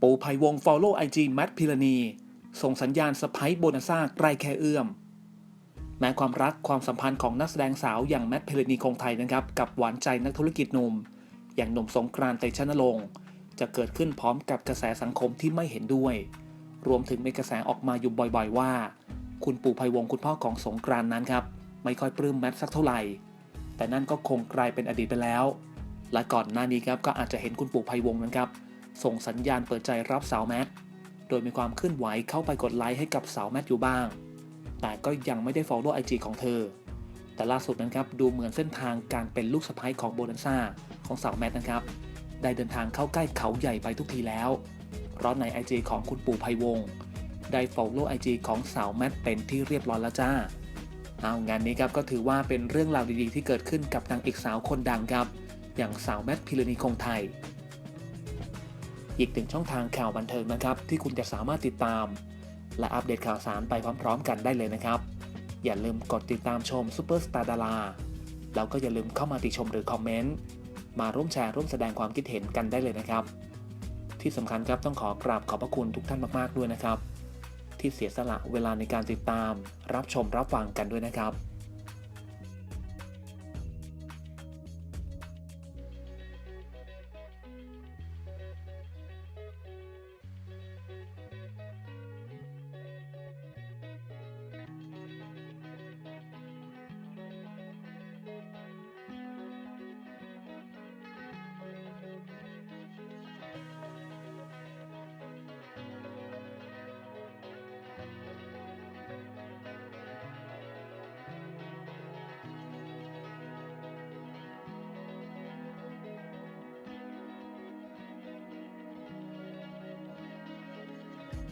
ปูไพวง Follow IG แมทพิรณี ส่งสัญญาณสไปโบนัซ่าใกล้แค่เอื้อม แม้ความรักความสัมพันธ์ของนักแสดงสาวอย่างแมทพิรณีคงไทยนะครับ กับหวานใจนักธุรกิจหนุ่ม อย่างหนุ่มสงกรานต์เตชะนรงค์จะเกิดขึ้นพร้อมกับกระแสสังคมที่ไม่เห็นด้วย รวมถึงมีกระแสออกมาอยู่บ่อยๆ ว่า คุณปู่ไพวงคุณพ่อของสงกรานนั้นครับ ไม่ค่อยปลื้มแมทสักเท่าไหร่ แต่นั่นก็คงกลายเป็นอดีตไปแล้ว และก่อนหน้านี้ครับก็อาจจะเห็นคุณปู่ไพวงนั้นครับ ส่งสัญญาณเปิดใจรับสาวแมท โดยมีความเคลื่อนไหวเข้าไปกดไลค์ให้กับสาวแมทอยู่บ้าง แต่ก็ยังไม่ได้ follow IG ของเธอ แต่ล่าสุดนั้นครับดูเหมือนเส้นทางการเป็นลูกสะใภ้ของโบนันซ่าของสาวแมทนะครับ ได้เดินทางเข้าใกล้เขาใหญ่ไปทุกทีแล้ว เพราะใน IG ของคุณปู่ไพวง ได้ follow IG ของสาวแมทเป็นที่เรียบร้อยแล้วจ้าเอางานนี้ครับก็ถือว่าเป็นเรื่องราวดีๆ ที่เกิดขึ้นกับนางเอกสาวคนดังครับ อย่างสาวแมทพิรณีคงไทย อีกหนึ่งช่องทางข่าวบันเทิงนะครับ ที่คุณจะสามารถติดตาม และอัปเดตข่าวสารไปพร้อม ๆ กันได้เลยนะครับ อย่าลืมกดติดตามชมซูเปอร์สตาร์ดาราแล้วก็อย่าลืมเข้ามาติชมหรือคอมเมนต์มาร่วมแชร์ร่วมแสดงความคิดเห็นกันได้เลยนะครับ ที่สำคัญครับต้องขอกราบขอบพระคุณทุกท่านมากๆด้วยนะครับ ที่เสียสละเวลาในการติดตาม รับชมรับฟังกันด้วยนะครับ